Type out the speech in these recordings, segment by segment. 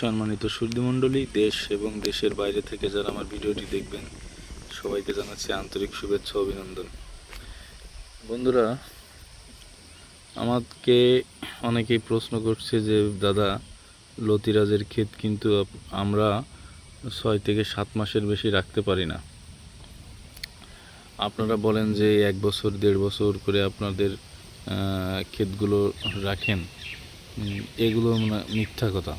সম্মানিত সূর্যমণ্ডলী দেশ এবং দেশের বাইরে থেকে যারা আমার ভিডিওটি দেখবেন, সবাইকে জানাচ্ছি আন্তরিক শুভেচ্ছা, অভিনন্দন। বন্ধুরা, আমাকে অনেকেই প্রশ্ন করছে যে, দাদা, লতিরাজের ক্ষেত কিন্তু আমরা ছয় থেকে সাত মাসের বেশি রাখতে পারি না। আপনারা বলেন যে, এক বছর, দেড় বছর করে আপনাদের ক্ষেতগুলো রাখেন। এগুলো মিথ্যা কথা।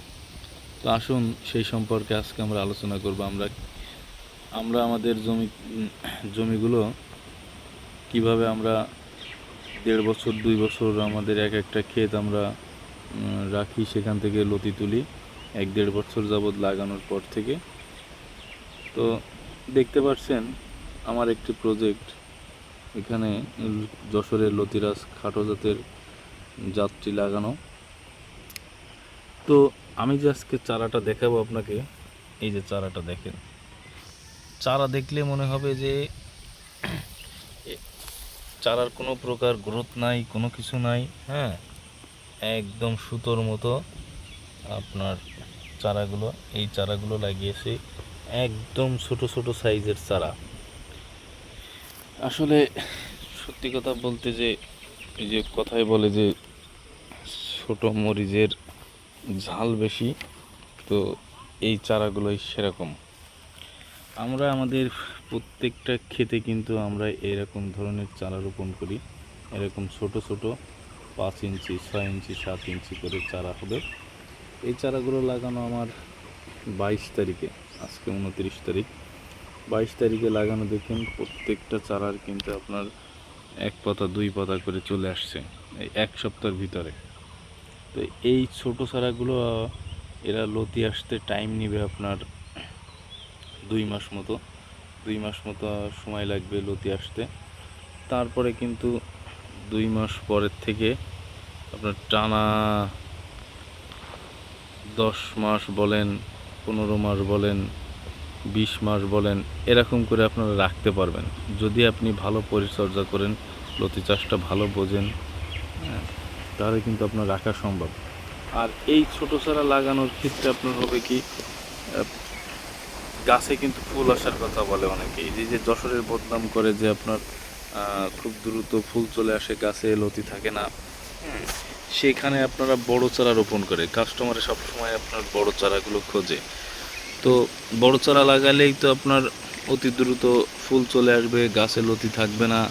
তো আসুন, সেই সম্পর্কে আজকে আমরা আলোচনা করব। আমরা আমরা আমাদের জমি জমিগুলো কীভাবে আমরা দেড় বছর, দুই বছর আমাদের এক একটা ক্ষেত আমরা রাখি, সেখান থেকে লতি তুলি, এক দেড় বছর যাবৎ লাগানোর পর থেকে। তো দেখতে পাচ্ছেন, আমার একটি প্রজেক্ট এখানে যশোরের লতিরাজ খাটো জাতের জাতটি লাগানো। তো আমি যে আজকে চারাটা দেখাবো আপনাকে, এই যে চারাটা দেখেন। চারা দেখলে মনে হবে যে চারার কোনো প্রকার গ্রোথ নাই, কোনো কিছু নাই হ্যাঁ? একদম সুতোর মতো আপনার চারাগুলো, এই চারাগুলো লাগিয়েছি একদম ছোট ছোট সাইজের চারা। আসলে সত্যি কথা বলতে যে, এই যে কথায় বলে যে, ছোট মরিচের ঝাল বেশি, তো এই চারাগুলোই সেরকম। আমরা আমাদের প্রত্যেকটা ক্ষেতে কিন্তু আমরা এরকম ধরনের চারা রোপণ করি। এরকম ছোট ছোট পাঁচ ইঞ্চি, ছয় ইঞ্চি, সাত ইঞ্চি করে চারা হবে। এই চারাগুলো লাগানো আমার বাইশ তারিখে, আজকে উনত্রিশ তারিখ। বাইশ তারিখে লাগানো দেখুন, প্রত্যেকটা চারার কিন্তু আপনার এক পাতা, দুই পাতা করে চলে আসছে, এই এক সপ্তাহের ভিতরে। তো এই ছোট চারাগুলো এরা লতি আসতে টাইম নেবে আপনার দুই মাস মতো। দুই মাস মতো সময় লাগবে লতি আসতে। তারপরে কিন্তু দুই মাস পরের থেকে আপনার টানা দশ মাস বলেন পনেরো মাস বলেন বিশ মাস বলেন এরকম করে আপনারা রাখতে পারবেন। যদি আপনি ভালো পরিচর্যা করেন লতি চাষটা ভালো বোঝেন হ্যাঁ, তাহলে কিন্তু আপনার রাখা সম্ভব। আর এই ছোট চারা লাগানোর ক্ষেত্রে আপনার হবে কি গাছে কিন্তু ফুল আসার কথা বলে অনেকে। এই যে যশোরের বদনাম করে যে আপনার খুব দ্রুত ফুল চলে আসে, গাছে লতি থাকে না সেখানে আপনারা বড় চারা রোপণ করে। কাস্টমারে সবসময় আপনার বড় চারাগুলো খোঁজে। তো বড় চারা লাগালেই তো আপনার অতি দ্রুত ফুল চলে আসবে, গাছে লতি থাকবে না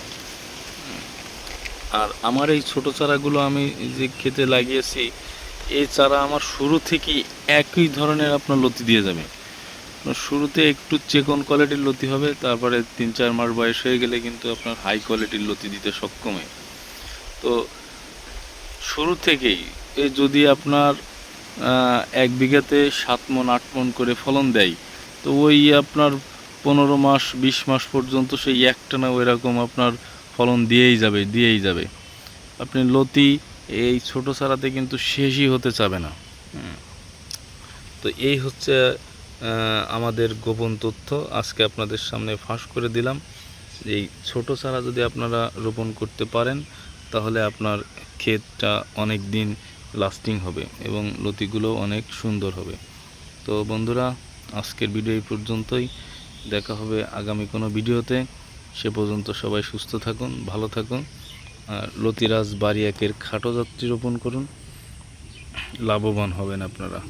আর আমার এই ছোট চারাগুলো আমি যে খেতে লাগিয়েছি, এই চারা আমার শুরু থেকেই একই ধরনের আপনার লতি দিয়ে যাবে। শুরুতে একটু চেকন কোয়ালিটির লতি হবে, তারপরে তিন চার মাস বয়স হয়ে গেলে কিন্তু আপনার হাই কোয়ালিটির লতি দিতে সক্ষম হয়। তো শুরু থেকেই এ যদি আপনার এক বিঘাতে সাত মন, আট মন করে ফলন দেয়, তো ওই আপনার পনেরো মাস, বিশ মাস পর্যন্ত সেই একটানা ওইরকম আপনার ফলন দিয়েই যাবে দিয়েই যাবে। আপনি লতি এই ছোট চারাতে কিন্তু শেষই হতে চাবে না। তো এই হচ্ছে আমাদের গোপন তথ্য। আজকে আপনাদের সামনে ফাঁস করে দিলাম। এই ছোট চারা যদি আপনারা রোপণ করতে পারেন, তাহলে আপনার ক্ষেতটা অনেক দিন লাস্টিং হবে এবং লতিগুলো অনেক সুন্দর হবে। তো বন্ধুরা, আজকের ভিডিও এই পর্যন্তই। দেখা হবে আগামী কোনো ভিডিওতে। সে পর্যন্ত সবাই সুস্থ থাকুন, ভালো থাকুন। আর লতিরাজ বাড়ি একের খাটো যাত্রী রোপণ করুন। লাভবান হবেন আপনারা।